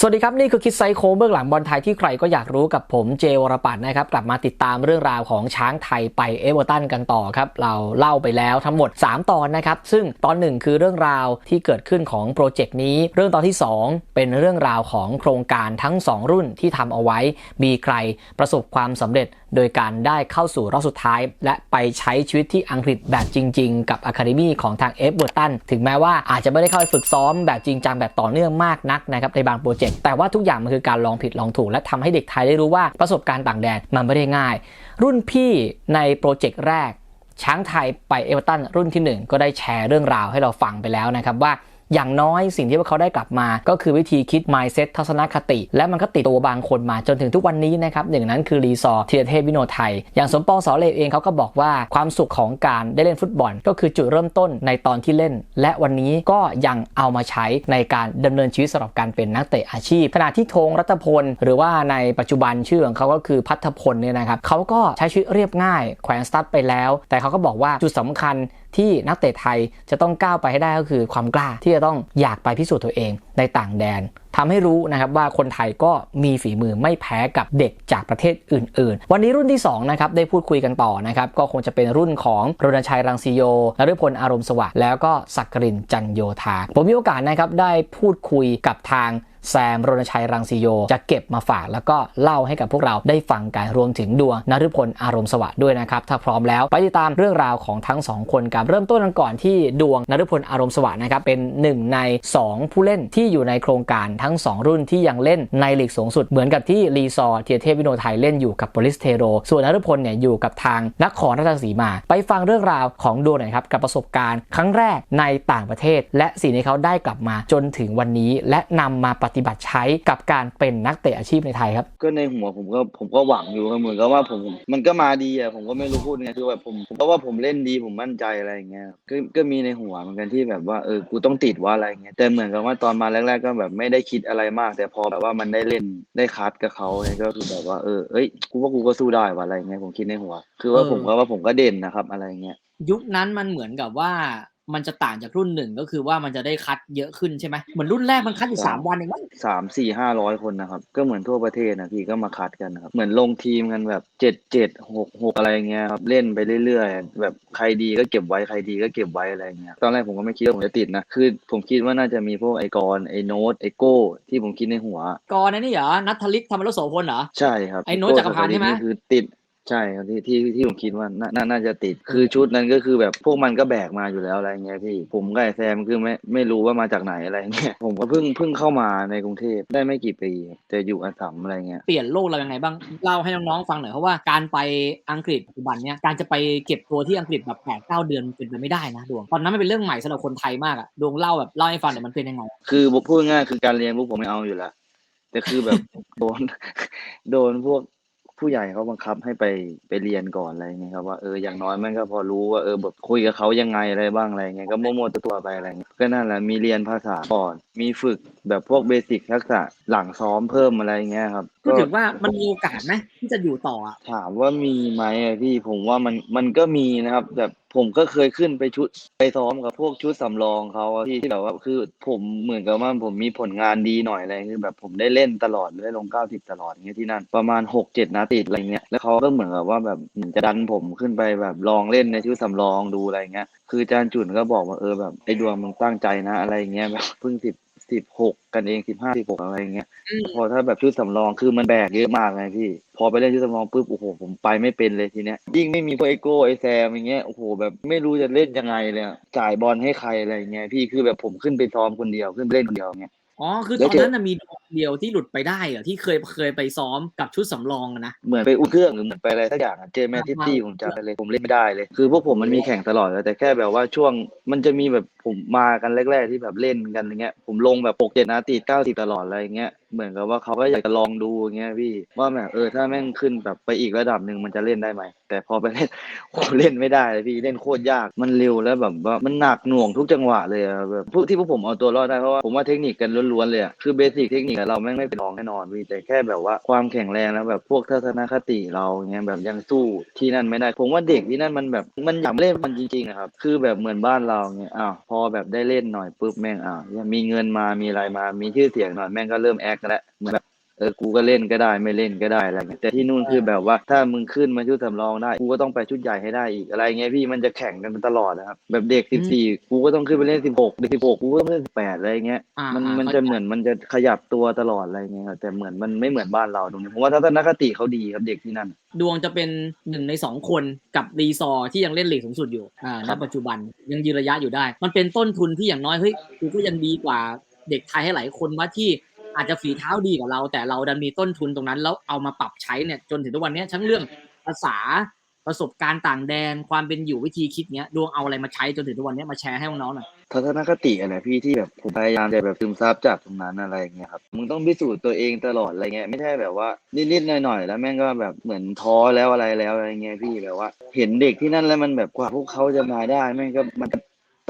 สวัสดีครับ นี่คือคิดไซโคเบื้องหลังบอลไทยที่ใครก็อยากรู้กับผมเจวรปัตน์นะครับ กลับมาติดตามเรื่องราวของช้างไทยไปเอเวอร์ตันกันต่อครับ เราเล่าไปแล้วทั้งหมด 3 ตอนนะครับ ซึ่งตอนหนึ่งคือเรื่องราวที่เกิดขึ้นของโปรเจกต์นี้ เรื่องตอนที่ 2 เป็นเรื่องราวของโครงการทั้ง 2 รุ่นที่ทำเอาไว้ มีใครประสบความสำเร็จ โดยการได้เข้าสู่รอบสุดท้าย และไปใช้ชีวิตที่อังกฤษแบบจริง ๆ กับอะคาเดมีของทางเอฟเวอร์ตันถึงแม้ว่าอาจจะไม่ได้เข้าไปฝึกซ้อมแบบจริงจังแบบต่อเนื่องมากนักนะครับในบางโปรเจกต์แต่ว่าทุกอย่างมันคือการลองผิดลองถูก และทำให้เด็กไทยได้รู้ว่าประสบการณ์ต่างแดนมันไม่ได้ง่าย รุ่นพี่ในโปรเจกต์แรก ช้างไทยไปเอเวอร์ตันรุ่นที่ 1 ก็ได้แชร์เรื่องราวให้เราฟังไปแล้วนะครับว่า อย่างน้อยสิ่งที่พวกเขาได้กลับมา ก็คือวิธีคิด mindset ทัศนคติ และมันก็ติดตัวบางคนมาจนถึงทุกวันนี้นะครับหนึ่งนั้นคือรีซอร์ธีรเทพวิโนไทย อย่างสมปองสอเลเองเขาก็บอกว่าความสุขของการได้เล่นฟุตบอล ก็คือจุดเริ่มต้นในตอนที่เล่น และวันนี้ก็ยังเอามาใช้ในการดำเนินชีวิตสำหรับการเป็นนักเตะอาชีพขณะที่ธงรัตพล หรือว่าในปัจจุบันชื่อของเขาก็คือพัฒพลเนี่ยนะครับเขาก็ใช้ชีวิตเรียบง่ายแขวนสตั๊ดไปแล้ว แต่เขาก็บอกว่าจุดสำคัญ ที่นักเตะไทยจะต้องก้าวไปให้ได้ก็คือความกล้าที่จะต้องอยากไปพิสูจน์ตัวเองในต่างแดน ทำให้รู้นะครับว่าคนไทยก็มีฝีมือไม่แพ้กับเด็กจากประเทศอื่น ๆ วันนี้รุ่นที่2นะครับได้พูดคุยกันต่อนะครับก็คงจะเป็นรุ่นของรณชัยรังสีโยนฤพลอารมณ์สวัสดิ์แล้วก็สักกรินจันโยธาผมมีโอกาสนะครับได้พูดคุยกับทางแซมรณชัยรังสีโย จะเก็บมาฝากแล้วก็เล่าให้กับพวกเราได้ฟังกันรวมถึงดวงนฤพลอารมณ์สวัสดิ์ด้วยนะครับ ถ้าพร้อมแล้วไปติดตามเรื่องราวของทั้งสองคนกันเริ่มต้นกันก่อนที่ดวงนฤพลอารมณ์สวัสดิ์นะครับเป็นหนึ่งใน 2 ผู้เล่นที่อยู่ในโครงการทั้ง 2 รุ่นที่ยังเล่นในลีกสูงสุดเหมือนกับที่รีซอร์เทียเทพวิโนไทยเล่นอยู่กับบริสเทโร ส่วนนฤพลเนี่ยอยู่กับทางนครราชสีมา ไปฟังเรื่องราวของดวงหน่อยครับกับประสบการณ์ ครั้งแรกในต่างประเทศ และสิ่งที่เขาได้กลับมาจนถึงวันนี้ และนำมาปฏิบัติใช้กับการเป็นนักเตะอาชีพในไทยครับก็ในหัวผมก็ผมก็หวังอยู่เหมือนกับว่าผมมันก็มาดีอะผมก็ไม่รู้พูดไงคือแบบผมผมก็ว่าผมเล่นดีผมมั่นใจอะไรอย่างเงี้ยก็ก็มีในหัวเหมือนกันที่แบบว่าเออกูต้องติดว่าอะไรเงี้ยแต่เหมือนกับว่าตอนมาแรก ๆ ก็แบบไม่ได้คิดอะไรมาก แต่พอแบบว่ามันได้เล่นได้คัดกับเขาเนี่ยก็คือแบบว่าเออเอ้ยกูว่ากูก็สู้ได้ว่ะอะไรเงี้ยผมคิดในหัว คือว่าเออผมก็ว่าผมก็เด่นนะครับ อะไรเงี้ยยุคนั้นมันเหมือนกับว่า มันจะต่างจากรุ่นหนึ่งก็คือว่ามันจะได้คัดเยอะขึ้นใช่ไหมเหมือนรุ่นแรกมันคัดอยู่สามวันเองมั้งสามสี่ห้าร้อยคนนะครับ ก็เหมือนทั่วประเทศนะพี่ก็มาคัดกันนะครับ เหมือนลงทีมกันแบบเจ็ดเจ็ดหกหกอะไรเงี้ยครับเล่นไปเรื่อยๆ แบบใครดีก็เก็บไว้ใครดีก็เก็บไว้อะไรเงี้ยตอนแรกผมก็ไม่คิดว่าผมจะติดนะคือผมคิดว่าน่าจะมีพวกไอกรไอโน้ตไอโก้ที่ผมคิดในหัวก่อนหนานี่เหรอนัทธลิกธรรมรสโสพลเหรอใช่ครับไอ้โน้ตจักรพันธ์ใช่ไหมโก้คือติด ใช่ครับที่ที่ที่ผมคิดว่าน่าน่าน่าจะติด คือชุดนั้นก็คือแบบพวกมันก็แบกมาอยู่แล้วอะไรเงี้ยพี่ผมกับไอ้แซมคือไม่ไม่รู้ว่ามาจากไหนอะไรเงี้ยผมก็เพิ่งเพิ่งเข้ามาในกรุงเทพได้ไม่กี่ปีแต่อยู่อัสสัมอะไรเงี้ยเปลี่ยนโลกเรายังไงบ้างเล่าให้น้องๆฟังหน่อยเพราะว่าการไปอังกฤษปัจจุบันเนี้ยการจะไปเก็บตัวที่อังกฤษแบบแปดเก้าเดือนเป็นไปไม่ได้นะดวงตอนนั้นมันเป็นเรื่องใหม่สำหรับคนไทยมากอะดวงเล่าแบบเล่าให้ฟังหน่อยมันเป็นยังไงคือพูดง่ายๆคือการเรียนพวกผมไม่เอาอยู่แล้วแต่คือแบบโดนโดนพวก ผู้ใหญ่เขาบังคับให้ไปไปเรียนก่อนอะไรเงี้ยครับว่าเอออย่างน้อยมันก็พอรู้ว่าเออแบบคุยกับเขายังไงอะไรบ้างอะไรเงี้ยก็มั่วๆตัวๆไปอะไรเงี้ยก็นั่นแหละมีเรียนภาษาก่อน มีฝึกแบบพวกเบสิกทักษะหลังซ้อมเพิ่มอะไรเงี้ยครับพูดถึงว่ามันมีโอกาสไหมที่จะอยู่ต่ออะถามว่ามีไหมอะพี่ผมว่ามันมันก็มีนะครับแบบผมก็เคยขึ้นไปชุดไปซ้อมกับพวกชุดสำรองเขาอะที่ที่แบบว่าคือผมเหมือนกับว่าผมมีผลงานดีหน่อยอะไรคือแบบผมได้เล่นตลอดได้ลงเก้าสิบตลอดอย่างเงี้ยที่นั่นประมาณหกเจ็ดนัดติดอะไรเงี้ยแล้วเขาก็เหมือนกับว่าแบบจะดันผมขึ้นไปแบบลองเล่นในชุดสำรองดูอะไรเงี้ยคืออาจารย์จุนก็บอกว่าเออแบบไอ้ดวงมึงตั้งใจนะอะไรเงี้ยแบบเพิ่งสิบ สิบหกกันเองสิบห้าสิบหกอะไรเงี้ยพอถ้าแบบชุดสำรองคือมันแบกเยอะมากไงพี่ พอไปเล่นชุดสำรองปุ๊บโอ้โหผมไปไม่เป็นเลยทีเนี้ยยิ่งไม่มีพวกไอโก้ไอแซมอย่างเงี้ยโอ้โหแบบไม่รู้จะเล่นยังไงเลยอะจ่ายบอลให้ใครอะไรเงี้ยพี่คือแบบผมขึ้นไปซ้อมคนเดียวขึ้นไปเล่นคนเดียวเงี้ย อ๋อ คือแล้ตวอนเจอนั้นน่ะมีดวงเดียวที่หลุดไปได้เหรอที่เคยเคยไปซ้อมกับชุดสำรองอะนะ เหมือนไปอุ่นเครื่องหรือเหมือนไปอะไรสักอย่างอะเจอแมนซิตี้ผมจำได้เลยผมเล่นไม่ได้เลย คือพวกผมมันมีแข่งตลอดเลยแต่แค่แบบว่าช่วงมันจะมีแบบผมมากันแรก ๆ ที่แบบเล่นกันอย่างเงี้ยผมลงแบบหกเจ็ดนาทีเก้าสิบตลอดอะไรเงี้ยเหมือนกับว่าเขาก็อยากจะลองดูอย่างเงี้ยพี่ว่าแบบเออถ้าแม่งขึ้นแบบไปอีกระดับหนึ่งมันจะเล่นได้ไหมแต่พอไปเล่นผมเล่นไม่ได้เลยพี่เล่นโคตรยากมันเร็วแล้วแบบว่ามันหนักหน่วงทุกจังหวะเลยแบบที่พวกผมเอาตัวรอดได้เพราะว่าผมว่าเทคนิคกันล้วนๆเลยคือเบสิกเทคนิคเราไม่งไม่เป็นรองแน่นอนพี่แต่แค่แบบว่าความแข็งแรงแล้วแบบพวกทัศนคติเราเงี้ยแบบยังสู้ที่นั่นไม่ได้ ผมว่าเด็กที่นั่นมันแบบมันอยากเล่นมันจริงๆนะครับคือแบบเหมือนบ้านเราเงี้ยอ้าวพอแบบได้เล่นหน่อยปุ๊บแม่งอ้าวมีเงินมามีอะไรมามีชื่อเสียงหน่อยแม่งก็เริ่มแอคแล้วเหมือนแบบเออ กูก็เล่นก็ได้ไม่เล่นก็ได้อะไรเงี้ยแต่ที่นู่นคือแบบว่าถ้ามึงขึ้นมาชุดสำรองได้ กูก็ต้องไปชุดใหญ่ให้ได้อีกอะไรเงี้ยพี่มันจะแข่งกันตลอดนะครับแบบเด็กสิบสี่กูก็ต้องขึ้นไปเล่นสิบหกเด็กสิบหกกูก็ต้องเล่นสิบแปดอะไรเงี้ยอ่ามันอ่ามันเข้าจะใจเหมือนมันจะขยับตัวตลอดอะไรเงี้ยครับแต่เหมือนมันไม่เหมือนบ้านเราตรงนี้ผมว่าทัศนคติเขาดีครับเด็กที่นั่น ดวงจะเป็นหนึ่งในสองคนกับรีซอร์ที่ยังเล่นลีกสูงสุดอยู่อ่าณปัจจุบันยังยืนระยะอยู่ได้ มันเป็นต้นทุนที่อย่างน้อยเฮ้ยกูก็ยังดีกว่าเด็กไทยให้หลายคนว่าที่ อาจจะฝีเท้าดีกว่าเรา แต่เราดันมีต้นทุนตรงนั้นแล้วเอามาปรับใช้เนี่ยจนถึงทุกวันนี้ทั้งเรื่องภาษาประสบการณ์ต่างแดนความเป็นอยู่วิธีคิดเนี้ยดวงเอาอะไรมาใช้จนถึงทุกวันนี้มาแชร์ให้น้องๆหน่อยทัศนคติอะไรพี่ที่แบบผมพยายามจะแบบซึมซับจากตรงนั้นอะไรเงี้ยครับมึงต้องพิสูจน์ตัวเองตลอดอะไรเงี้ยไม่ใช่แบบว่านิดๆหน่อยๆแล้วแม่งก็แบบเหมือนท้อแล้วอะไรแล้วอะไรเงี้ยพี่แบบว่า เห็นเด็กที่นั่นแล้วมันแบบกว่าพวกเขาจะมาได้แม่งก็มัน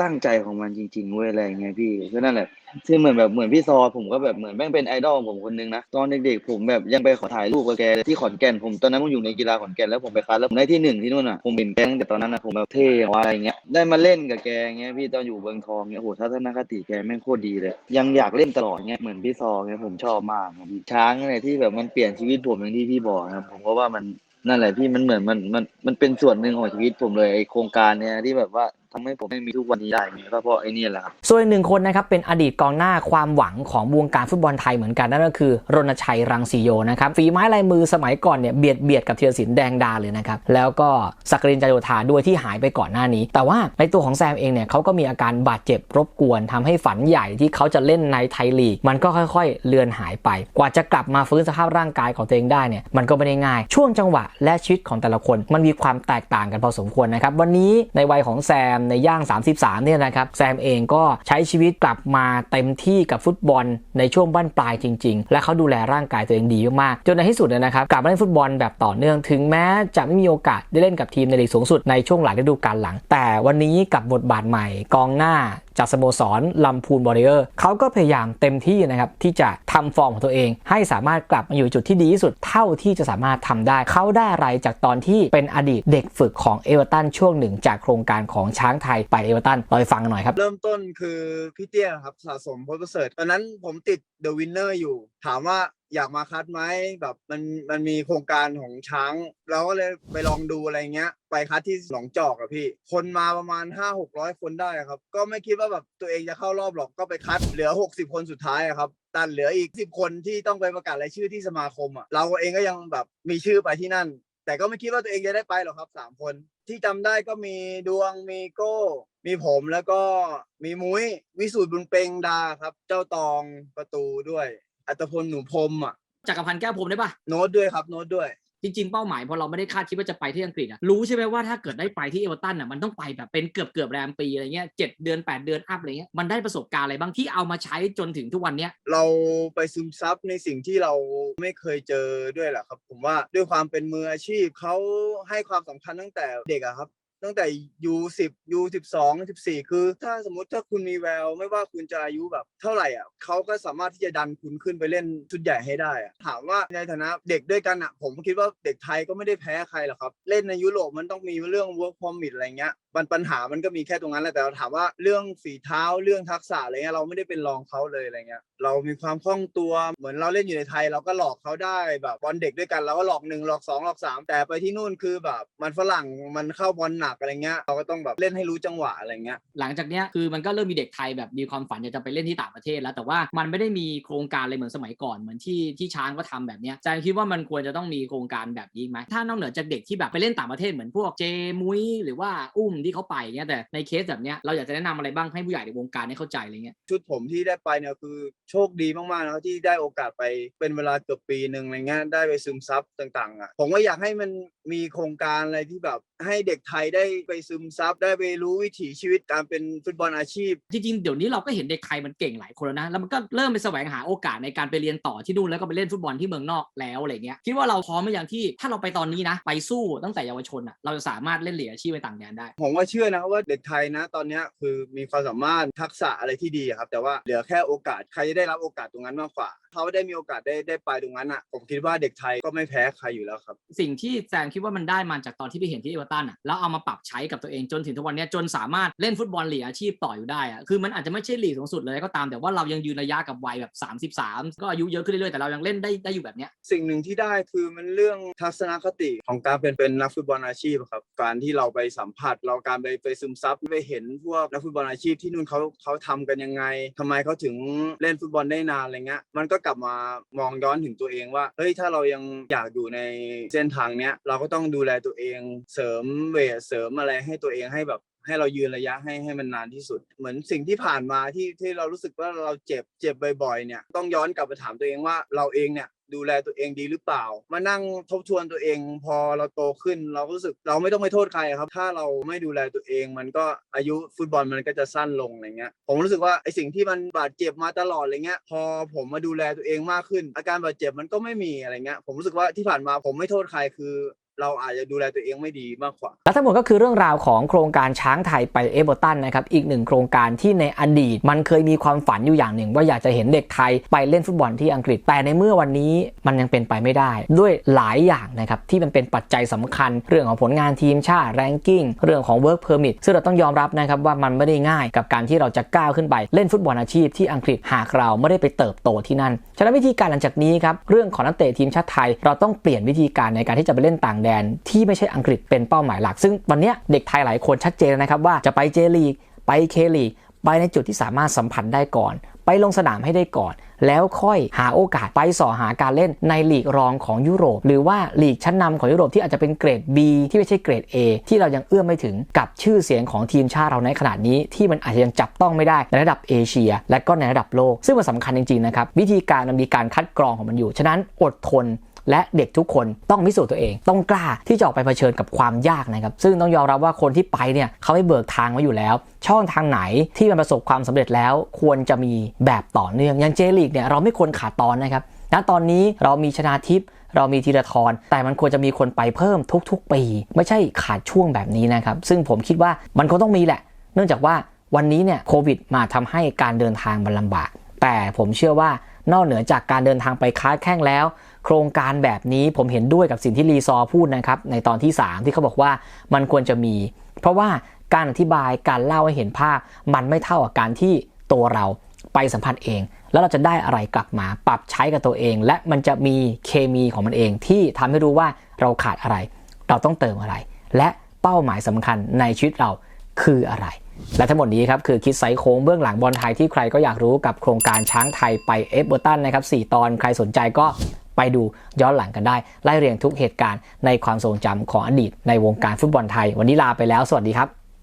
ตั้งใจของมันจริงๆเว้ยอะไรเงี้ยพี่ก็นั่นแหละซึ่งเหมือนแบบเหมือนพี่ซอผมก็แบบเหมือนแม่งเป็นไอดอลผมคนนึงนะตอนเด็กๆผมแบบยังไปขอถ่ายรูปกับแกที่ขอนแก่นผมตอนนั้นผมอยู่ในกีฬาขอนแก่นแล้วผมไปคัดแล้วผมได้ที่หนึ่งที่นู่นอะผมเห็นแกตั้งแต่ตอนนั้นนะผมแบบเท่อะไรเงี้ยได้มาเล่นกับแกเงี้ยพี่ตอนอยู่เมืองทองเงี้ยโหทัศนคติแกแม่งโคตรดีเลย ยังอยากเล่นตลอดเงี้ยเหมือนพี่ซอเงี้ยผมชอบมากช้างเนี่ยที่แบบมันเปลี่ยนชีวิตผมอย่างที่พี่บอกนะผมก็ว่ามันนั่นแหละพี่มันเหมือนมันมันมันเป็นส่วนหนึ่งของชีวิตผมเลยไอโครงการเนี้ยที่แบบว่า ทำให้ผมไม่มีทุกวันนี้ได้เนี่ยก็เพราะไอ้นี่แหละครับ ส่วนหนึ่งคนนะครับเป็นอดีตกองหน้าความหวังของวงการฟุตบอลไทยเหมือนกันนั่นก็คือ รณชัยรังสีโยนะครับฝีไม้ลายมือสมัยก่อนเนี่ยเบียดเบียดกับเทียศิลป์แดงดาเลยนะครับแล้วก็สักรินจโยธาด้วยที่หายไปก่อนหน้านี้ แต่ว่าในตัวของแซมเองเนี่ยเขาก็มีอาการบาดเจ็บรบกวนทำให้ฝันใหญ่ที่เขาจะเล่นในไทยลีกมันก็ค่อยๆ เลือนหายไป กว่าจะกลับมาฟื้นสภาพร่างกายของตัวเองได้เนี่ยมันก็ไม่ได้ง่าย ช่วงจังหวะและชีวิตของแต่ละคน มันมีความแตกต่างกันพอสมควรนะครับวันนี้ในวัยของแซมในย่าง 33 เนี่ยนะครับแซมเองก็ใช้ชีวิตกลับมาเต็มที่กับฟุตบอลในช่วงบั้นปลายจริง ๆ และเขาดูแลร่างกายตัวเองดีมากๆจนในที่สุดเนยนะครับกลับมาเล่นฟุตบอลแบบต่อเนื่องถึงแม้จะไม่มีโอกาสได้เล่นกับทีมในลีกสูงสุดในช่วงหลายฤดูกาลหลัง แต่วันนี้กับบทบาทใหม่กองหน้า จากสโมสรลำพูนบอริเออร์เขาก็พยายามเต็มที่นะครับที่จะทำฟอร์มของตัวเอง ให้สามารถกลับมาอยู่จุดที่ดีที่สุดเท่าที่จะสามารถทำได้ เขาได้อะไรจากตอนที่เป็นอดีตเด็กฝึกของเอเวอร์ตันช่วงหนึ่งจากโครงการของช้างไทยไปเอเวอร์ตันเราไปฟังหน่อยครับ เริ่มต้นคือพี่เตี้ยครับสะสมโพสประเสริฐตอนนั้นผมติด The Winner อยู่ ถามว่า อยากมาคัดไหมแบบมันมันมีโครงการของช้าง เราก็เลยไปลองดูอะไรเงี้ย ไปคัดที่หนองจอกอะพี่ คนมาประมาณ 5 600 คนได้ครับ ก็ไม่คิดว่าแบบตัวเองจะเข้ารอบหรอกก็ไปคัดเหลือ 60 คนสุดท้ายอะครับตันเหลืออีก 10 คนที่ต้องไปประกาศรายชื่อที่สมาคมอะเราเองก็ยังแบบมีชื่อไปที่นั่น แต่ก็ไม่คิดว่าตัวเองจะได้ไปหรอกครับสามคน ที่จำได้ก็มีดวงมีโก้มีผมแล้วก็มีมุ้ยวิสูตรบุญเปงดาครับ เจ้าตองประตูด้วย อัตพลหนูพรหมอะจักรพันธ์แก้วพรหมได้ปะโน้ตด้วยครับโน้ตด้วย จริง ๆ เป้าหมายพอเราไม่ได้คาดคิดว่าจะไปที่อังกฤษอะรู้ใช่ไหมว่าถ้าเกิดได้ไปที่เอเวอร์ตันอะมันต้องไปแบบเป็นเกือบเกือบแรมปีอะไรเงี้ยเจ็ดเดือนแปดเดือนอัพอะไรเงี้ยมันได้ประสบการณ์อะไรบ้างที่เอามาใช้จนถึงทุกวันเนี้ยเราไปซึมซับในสิ่งที่เราไม่เคยเจอด้วยแหละครับ ผมว่าด้วยความเป็นมืออาชีพเขาให้ความสำคัญตั้งแต่เด็กอะครับ ตั้งแต่ U10 U12 14 คือ ถ้าสมมติถ้าคุณมีแวว ไม่ว่าคุณจะอายุแบบเท่าไหร่อะเขาก็สามารถที่จะดันคุณขึ้นไปเล่นชุดใหญ่ให้ได้อะถามว่าในฐานะเด็กด้วยกันอะ ผมคิดว่าเด็กไทยก็ไม่ได้แพ้ใครหรอกครับ เล่นในยุโรปมันต้องมีเรื่อง work permit อะไรเงี้ยมันปัญหามันก็มีแค่ตรงนั้นแหละแต่เราถามว่าเรื่องฝีเท้าเรื่องทักษะอะไรเงี้ยเราไม่ได้เป็นรองเขาเลยอะไรเงี้ยเรามีความคล่องตัวเหมือนเราเล่นอยู่ในไทย เราก็หลอกเขาได้แบบบอลเด็กด้วยกันเราก็หลอกหนึ่งหลอกสองหลอกสามแต่ไปที่นู่นคือแบบมันฝรั่งมันเข้าบอลหนักอะไรเงี้ยเราก็ต้องแบบเล่นให้รู้จังหวะอะไรเงี้ยหลังจากเนี้ยคือมันก็เริ่มมีเด็กไทยแบบมีความฝันอยากจะไปเล่นที่ต่างประเทศแล้ว แต่ว่ามันไม่ได้มีโครงการเลยเหมือนสมัยก่อนเหมือนที่ที่ช้างก็ทำแบบเนี้ยอาจารย์คิดว่ามันควรจะต้องมีโครงการแบบนี้ไหมถ้านอกเหนือจากเด็กที่แบบไปเล่นต่างประเทศเหมือนพวกเจมุ้ยหรือว่าอุ้มที่เขาไปเงี้ยแต่ในเคสแบบเนี้ยเราอยากจะแนะนำอะไรบ้างให้ผู้ใหญ่ในวงการได้เข้าใจอะไรเงี้ยชุดผมที่ได้ไปเนี่ยคือโชคดีมากๆนะครับที่ได้โอกาสไปเป็นเวลาเกือบปีหนึ่งอะไรเงี้ยได้ไปซึมซับต่างๆอะผมก็อยากให้มันมีโครงการอะไรที่แบบให้เด็กไทยได้ไปซึมซับได้ไปรู้วิถีชีวิตการเป็นฟุตบอลอาชีพ จริงๆ เดี๋ยวนี้เราก็เห็นเด็กไทยมันเก่งหลายคนแล้วนะ แล้วมันก็เริ่มไปแสวงหาโอกาสในการไปเรียนต่อที่นู่นแล้วก็ไปเล่นฟุตบอลที่เมืองนอกแล้วอะไรเงี้ยคิดว่าเราพร้อมไหมอย่างที่ถ้าเราไปตอนนี้นะ ไปสู้ตั้งแต่เยาวชนอะเราจะสามารถเล่นเหลียญอาชีพไปต่างแดนได้ ผมว่าเชื่อนะว่าเด็กไทยนะ ตอนนี้คือมีความสามารถทักษะอะไรที่ดีครับแต่ว่าเหลือแค่โอกาสใครจะได้รับโอกาสตรงนั้นมากกว่า เขาได้มีโอกาสได้ได้ไปตรงนั้นอะผมคิดว่าเด็กไทยก็ไม่แพ้ใครอยู่แล้วครับ สิ่งที่แซมคิดว่ามันได้มาจากตอนที่ไปเห็นที่เอเวอร์ตันอะแล้วเอามาปรับใช้กับตัวเองจนถึงทุกวันเนี้ยจนสามารถเล่นฟุตบอลลีกอาชีพต่ออยู่ได้อะคือมันอาจจะไม่ใช่ลีกสูงสุดเลยก็ตามแต่ว่าเรายังยืนระยะกับวัยแบบ 33 ก็อายุเยอะขึ้นเรื่อยๆแต่เรายังเล่นได้ได้อยู่แบบเนี้ยสิ่งหนึ่งที่ได้คือมันเรื่องทัศนคติของการเป็นเป็นนักฟุตบอลอาชีพอะครับการที่เราไปสัมผัส เราการไปไปซึมซับไปเห็นพวกนักฟุตบอลอาชีพที่นู่นเขาเขาทำกันยังไงทำไมเขาถึงเล่นฟุตบอลได้นานอะไรเงี้ยมันก็กลับมามองย้อนถึงตัวเองว่าเฮ้ยถ้าเรายังอยากอยู่ในเส้นทางเนี้ยเราก็ต้องดูแลตัวเอง เสริมเวทเสริมอะไรให้ตัวเองให้แบบ ให้เรายืนระยะให้ให้มันนานที่สุด เหมือนสิ่งที่ผ่านมาที่ที่เรารู้สึกว่าเราเจ็บเจ็บบ่อยๆเนี่ยต้องย้อนกลับไปถามตัวเองว่าเราเองเนี่ยดูแลตัวเองดีหรือเปล่า มานั่งทบทวนตัวเอง พอเราโตขึ้น เราก็รู้สึกเราไม่ต้องไปโทษใครครับ ถ้าเราไม่ดูแลตัวเอง มันก็อายุฟุตบอลมันก็จะสั้นลงอะไรเงี้ยผมรู้สึกว่าไอสิ่งที่มันบาดเจ็บมาตลอดอะไรเงี้ยพอผมมาดูแลตัวเองมากขึ้น อาการบาดเจ็บมันก็ไม่มีอะไรเงี้ยผมรู้สึกว่าที่ผ่านมาผมไม่โทษใครคือ เราอาจจะดูแลตัวเองไม่ดีมากกว่า และทั้งหมดก็คือเรื่องราวของโครงการช้างไทยไปเอเวอร์ตันนะครับ อีกหนึ่งโครงการที่ในอดีต มันเคยมีความฝันอยู่อย่างหนึ่ง ว่าอยากจะเห็นเด็กไทยไปเล่นฟุตบอลที่อังกฤษ แต่ในเมื่อวันนี้มันยังเป็นไปไม่ได้ ด้วยหลายอย่างนะครับ ที่มันเป็นปัจจัยสำคัญ เรื่องของผลงานทีมชาติแรงกิ้งเรื่องของ work permit ซึ่งเราต้องยอมรับนะครับว่ามันไม่ได้ง่าย กับการที่เราจะก้าวขึ้นไปเล่นฟุตบอลอาชีพที่อังกฤษหากเราไม่ได้ไปเติบโตที่นั่นฉะนั้นวิธีการหลังจากนี้ครับเรื่องของนักเตะทีมชาติไทย เราต้องเปลี่ยนวิธีการในการที่จะไปเล่นต่างแดนที่ไม่ใช่อังกฤษเป็นเป้าหมายหลัก ซึ่งวันนี้เด็กไทยหลายคนชัดเจนนะครับว่าจะไปเจลีกไปเคลีกไปในจุดที่สามารถสัมผัสได้ก่อน ไปลงสนามให้ได้ก่อน แล้วค่อยหาโอกาสไปส่อหาการเล่นในลีกรองของยุโรป หรือว่าลีกชั้นนำของยุโรปที่อาจจะเป็นเกรด B ที่ไม่ใช่เกรด A ที่เรายังเอื้อมไม่ถึงกับชื่อเสียงของทีมชาติเราในขณะนี้ที่มันอาจจะยังจับต้องไม่ได้ในระดับเอเชีย และก็ในระดับโลก ซึ่งมันสำคัญจริงๆนะครับวิธีการมันมีการคัดกรองของมันอยู่ ฉะนั้นอดทน และเด็กทุกคนต้องพิสูจน์ตัวเอง ต้องกล้าที่จะออกไปเผชิญกับความยากนะครับ ซึ่งต้องยอมรับว่าคนที่ไปเนี่ยเขาให้เบิกทางไว้อยู่แล้ว ช่องทางไหนที่มันประสบความสำเร็จแล้ว ควรจะมีแบบต่อเนื่องอย่างเจลีกเนี่ยเราไม่ควรขาดตอนนะครับณตอนนี้เรามีชนาทิพย์เรามีธีรทรแต่มันควรจะมีคนไปเพิ่มทุก ๆ ปี ไม่ใช่ขาดช่วงแบบนี้นะครับ ซึ่งผมคิดว่ามันคงต้องมีแหละ เนื่องจากว่าวันนี้เนี่ยโควิดมาทำให้การเดินทางมันลำบาก แต่ผมเชื่อว่านอกเหนือจากการเดินทางไปค้าแข้งแล้ว โครงการแบบนี้ผมเห็นด้วยกับสิ่งที่รีซอพูดนะครับในตอนที่ 3 ที่เขาบอกว่ามันควรจะมี เพราะว่าการอธิบายการเล่าให้เห็นภาพ มันไม่เท่ากับการที่ตัวเราไปสัมผัสเอง แล้วเราจะได้อะไรกลับมาปรับใช้กับตัวเอง และมันจะมีเคมีของมันเองที่ทำให้รู้ว่าเราขาดอะไร เราต้องเติมอะไร และเป้าหมายสำคัญในชีวิตเราคืออะไร และทั้งหมดนี้ครับคือคิดไซโค้งเบื้องหลังบอลไทยที่ใครก็อยากรู้กับโครงการช้างไทยไปเอฟเวอร์ตันนะครับ4ตอนใครสนใจก็ ไปดูย้อนหลังกันได้ ไล่เรียงทุกเหตุการณ์ในความทรงจำของอดีตในวงการฟุตบอลไทย วันนี้ลาไปแล้ว สวัสดีครับ